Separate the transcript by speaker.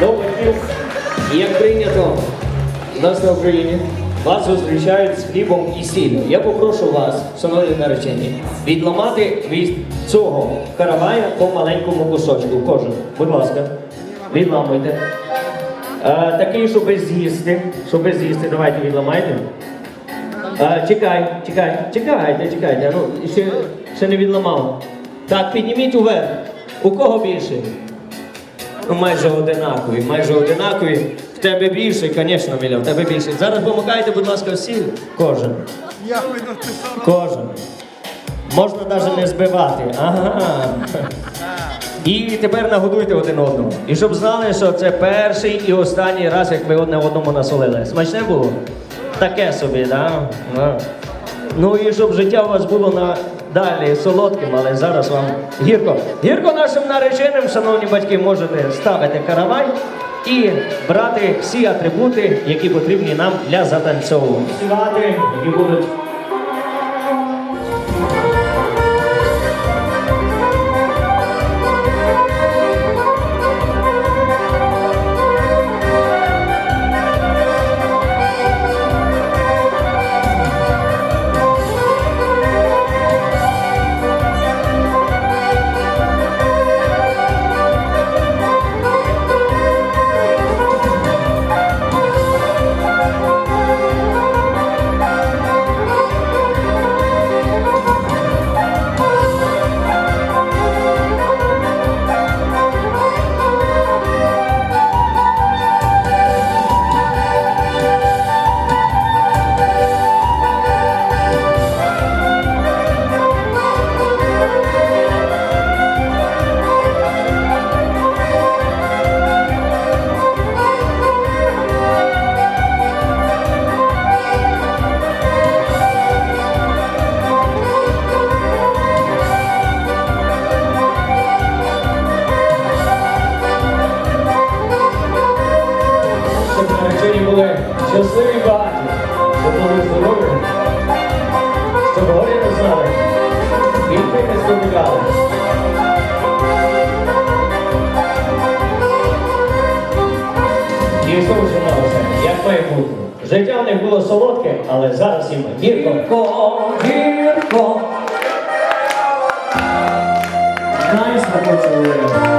Speaker 1: Добрий день. Як прийнято нас на Україні, вас зустрічають з хлібом і сіллю. Я попрошу вас, шановні наречені, відламати від цього каравая по маленькому кусочку. Кожен, будь ласка, відламуйте. Е, такий, щоб з'їсти. Щоб з'їсти, давайте відламайте. Е, чекай, чекай, чекайте, чекайте. Ну, ще, ще не відламав. Так, підніміть уверх. У кого більше? Майже одинакові, майже одинакові. В тебе більше, звісно, Міля, в тебе більше. Зараз помикайте, будь ласка, всі. Кожен. Кожен. Можна навіть не збивати. Ага. І тепер нагодуйте один одного. І щоб знали, що це перший і останній раз, як ви одне одному насолили. Смачне було? Таке собі, так? Да? Ну і щоб життя у вас було на далі солодким, але зараз вам гірко. Гірко нашим нареченим, шановні батьки, можете ставити каравай і брати всі атрибути, які потрібні нам для затанцьовування. Які будуть щасливі багаті, щоб були здорові, щоб горі не знали, вінки не спомикали. І що вже малося, як має бути. Життя в них було солодке, але зараз їм гірко, гірко. Найс, поцілуємо.